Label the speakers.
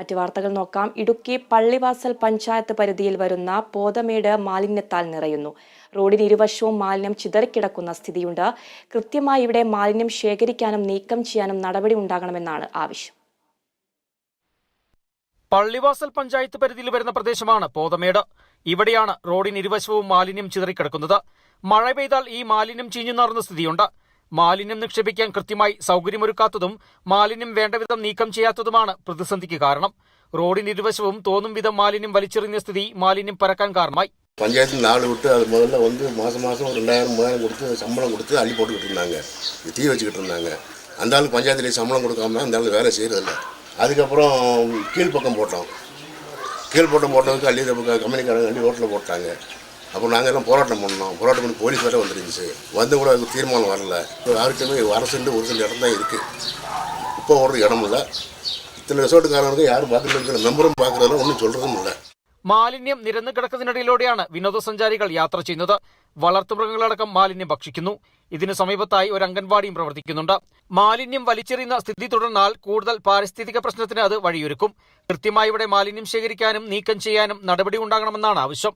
Speaker 1: മറ്റു വാർത്തകൾ നോക്കാം. ഇടുക്കി പള്ളിവാസൽ പഞ്ചായത്ത് പരിധിയിൽ വരുന്ന പോതമേട് മാലിന്യത്താൽ നിറയുന്നു. റോഡിന് ഇരുവശവും മാലിന്യം ചിതറിക്കിടക്കുന്ന സ്ഥിതിയുണ്ട്. കൃത്യമായി ഇവിടെ മാലിന്യം ശേഖരിക്കാനും നീക്കം ചെയ്യാനും നടപടി ഉണ്ടാകണമെന്നാണ് ആവശ്യം.
Speaker 2: പള്ളിവാസൽ പഞ്ചായത്ത് പരിധിയിൽ വരുന്ന പ്രദേശമാണ് പോതമേട്. ഇവിടെയാണ് റോഡിന് ഇരുവശവും മാലിന്യം ചിതറിക്കിടക്കുന്നത്. മഴ പെയ്താൽ ഈ മാലിന്യം ചീഞ്ഞു നാറുന്ന സ്ഥിതിയുണ്ട്. മാലിന്യം നിക്ഷേപിക്കാൻ കൃത്യമായി സൗകര്യമൊരുക്കാത്തതും മാലിന്യം വേണ്ടവിധം നീക്കം ചെയ്യാത്തതുമാണ് പ്രതിസന്ധിക്ക് കാരണം റോഡിന് ഇരുവശവും തോന്നും വിധം മാലിന്യം വലിച്ചെറിഞ്ഞ സ്ഥിതി മാലിന്യം പരക്കാൻ കാരണമായി
Speaker 3: பஞ்சாயத்தில் நாலு விட்டு அது முதல்ல வந்து மாதம் மாதம் ஒரு ரெண்டாயிரம் மூவாயிரம் கொடுத்து சம்பளம் கொடுத்து அள்ளி போட்டுக்கிட்டு இருந்தாங்க தீ வச்சுக்கிட்டு இருந்தாங்க அந்த ஆள் பஞ்சாயத்துலேயே சம்பளம் கொடுக்காம அந்த ஆள் வேலை செய்கிறதில்ல அதுக்கப்புறம் கீழ்ப்பக்கம் போட்டோம் கீழ்ப்பக்கம் போட்டதுக்கு அள்ளி கம்பெனிக்காரங்க அள்ளி ரோட்டில் போட்டாங்க அப்புறம் நாங்கள் எல்லாம் போராட்டம் பண்ணோம் போராட்டம் பண்ணி போலீஸ் வேலை வந்துருந்துச்சு வந்து கூட அதுக்கு தீர்மானம் வரல இப்போ யாருக்குமே அரை சென்ட் ஒரு சென்ட் இடம் தான் இருக்குது இப்போ ஒரு இடம் இல்லை இத்தனை ரிசோர்ட்டுக்காரனுக்கு யாரும் பார்க்கல மெம்பரும் பார்க்குறதில்ல ஒன்றும் சொல்கிறதும் இல்லை
Speaker 2: മാലിന്യം നിരന്നു കിടക്കുന്നതിനിടയിലൂടെയാണ് വിനോദസഞ്ചാരികൾ യാത്ര ചെയ്യുന്നത് വളർത്തുമൃഗങ്ങളടക്കം മാലിന്യം ഭക്ഷിക്കുന്നു ഇതിനു സമീപത്തായി ഒരു അംഗൻവാടിയും പ്രവർത്തിക്കുന്നുണ്ട് മാലിന്യം വലിച്ചെറിയുന്ന സ്ഥിതി തുടർന്നാൽ കൂടുതൽ പാരിസ്ഥിതിക പ്രശ്നത്തിന് അത് വഴിയൊരുക്കും കൃത്യമായി ഇവിടെ മാലിന്യം ശേഖരിക്കാനും നീക്കം ചെയ്യാനും നടപടി ഉണ്ടാകണമെന്നാണ് ആവശ്യം